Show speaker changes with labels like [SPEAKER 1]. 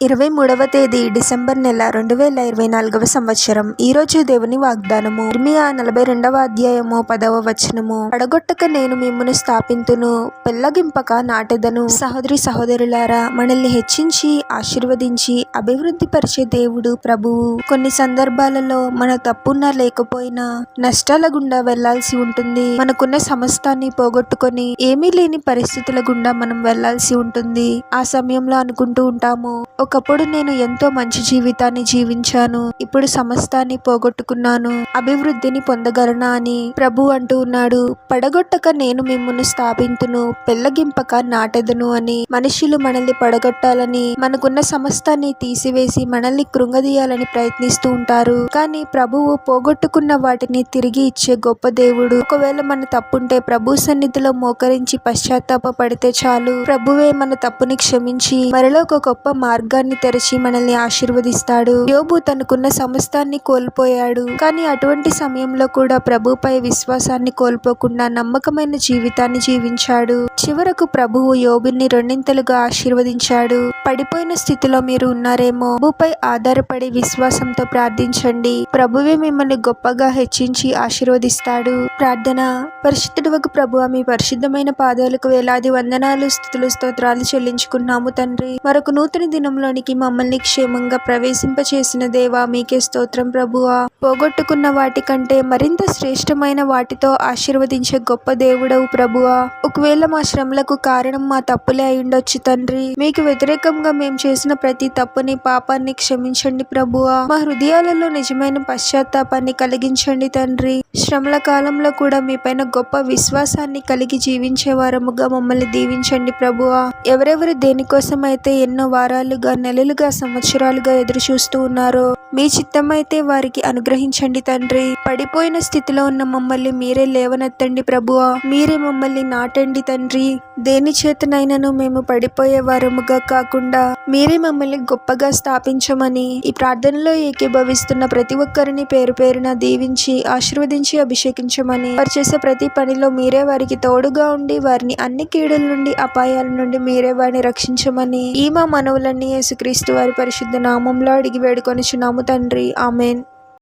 [SPEAKER 1] ఇరవై మూడవ తేదీ డిసెంబర్ నెల రెండు వేల ఇరవై నాలుగవ సంవత్సరం. ఈ రోజు దేవుని వాగ్దానము. ఇర్మియా నలభై రెండవ అధ్యాయము పదవ వచనము. పడగొట్టక నేను మిమ్మను స్థాపింతును పెళ్ళగింపక నాటెదను. సహోదరి సహోదరులారా మనల్ని హెచ్చించి ఆశీర్వదించి అభివృద్ధి పరిచే దేవుడు ప్రభువు. కొన్ని సందర్భాలలో మన తప్పున్నా లేకపోయినా నష్టాల గుండా వెళ్ళాల్సి ఉంటుంది. మనకున్న సమస్తాన్ని పోగొట్టుకొని ఏమీ లేని పరిస్థితుల గుండా మనం వెళ్ళాల్సి ఉంటుంది. ఆ సమయంలో అనుకుంటూ ఉంటాము ఒకప్పుడు నేను ఎంతో మంచి జీవితాన్ని జీవించాను. ఇప్పుడు సమస్తాన్ని పోగొట్టుకున్నాను. అభివృద్ధిని పొందగలనా అని ప్రభు అంటూ ఉన్నాడు. పడగొట్టక నేను మిమ్మల్ని స్థాపింతును పెళ్ళగింపక నాటెదను అని మనుషులు మనల్ని పడగొట్టాలని మనకున్న సమస్తాన్ని తీసివేసి మనల్ని కృంగదీయాలని ప్రయత్నిస్తూ ఉంటారు. కానీ ప్రభువు పోగొట్టుకున్న వాటిని తిరిగి ఇచ్చే గొప్ప దేవుడు. ఒకవేళ మన తప్పుంటే ప్రభు సన్నిధిలో మోకరించి పశ్చాత్తాప పడితే చాలు. ప్రభువే మన తప్పుని క్షమించి మరలో ఒక గొప్ప మార్గాన్ని తెరిచి మనల్ని ఆశీర్వదిస్తాడు. యోబు తనకున్న సమస్తాన్ని కోల్పోయాడు. కానీ అటువంటి సమయంలో కూడా ప్రభుపై విశ్వాసాన్ని కోల్పోకుండా నమ్మకమైన జీవితాన్ని జీవించాడు. చివరకు ప్రభువు యోబుని రెండింతలుగా ఆశీర్వదించాడు. పడిపోయిన స్థితిలో మీరు ఉన్నారేమో ప్రభుపై ఆధారపడి విశ్వాసంతో ప్రార్థించండి. ప్రభువే మిమ్మల్ని గొప్పగా హెచ్చించి ఆశీర్వదిస్తాడు. ప్రార్థన? పరిశుద్ధుడు ప్రభు మీ పరిశుద్ధమైన పాదాలకు వేలాది వందనాలు స్థుతులు స్తోత్రాలు చెల్లించుకున్నాము తండ్రి. మరొక నూతన దినంలోనికి మమ్మల్ని క్షేమంగా ప్రవేశింపచేసిన దేవా మీకే స్తోత్రం ప్రభువా. పోగొట్టుకున్న వాటి కంటే మరింత శ్రేష్టమైన వాటితో ఆశీర్వదించే గొప్ప దేవుడవు ప్రభువా. ఒకవేళ మా శ్రమలకు కారణం మా తప్పులే అయిండొచ్చు తండ్రి. మీకు వ్యతిరేకంగా మేము చేసిన ప్రతి తప్పుని పాపాన్ని క్షమించండి ప్రభువా. మా హృదయాలలో నిజమైన పశ్చాత్తాపాన్ని కలిగించండి తండ్రి. శ్రమల కాలంలో కూడా మీ పైన గొప్ప విశ్వాసాన్ని కలిగి జీవించే వారముగా మమ్మల్ని దీవించండి ప్రభువా. ఎవరెవరు దేనికోసం అయితే ఎన్నో వారాలుగా నెలలుగా సంవత్సరాలుగా ఎదురు చూస్తూ ఉన్నారు? మీ చిత్తమైతే వారికి అనుగ్రహించండి తండ్రి. పడిపోయిన స్థితిలో ఉన్న మమ్మల్ని మీరే లేవనెత్తండి ప్రభువా. మీరే మమ్మల్ని నాటండి తండ్రి. దేని చేతనైనను మేము పడిపోయే వారముగా కాకుండా మీరే మమ్మల్ని గొప్పగా స్థాపించమని ఈ ప్రార్థనలో ఏకీభవిస్తున్న ప్రతి ఒక్కరిని పేరు పేరున దీవించి ఆశీర్వదించి అభిషేకించమని వారు చేసే ప్రతి పనిలో మీరే వారికి తోడుగా ఉండి వారిని అన్ని కీడుల నుండి అపాయాల నుండి మీరే వారిని రక్షించమని ఈ మా మనవులన్నీ యేసుక్రీస్తు వారి పరిశుద్ధ నామంలో అడిగి వేడుకొనిచున్నాము తండ్రి ఆమెన్.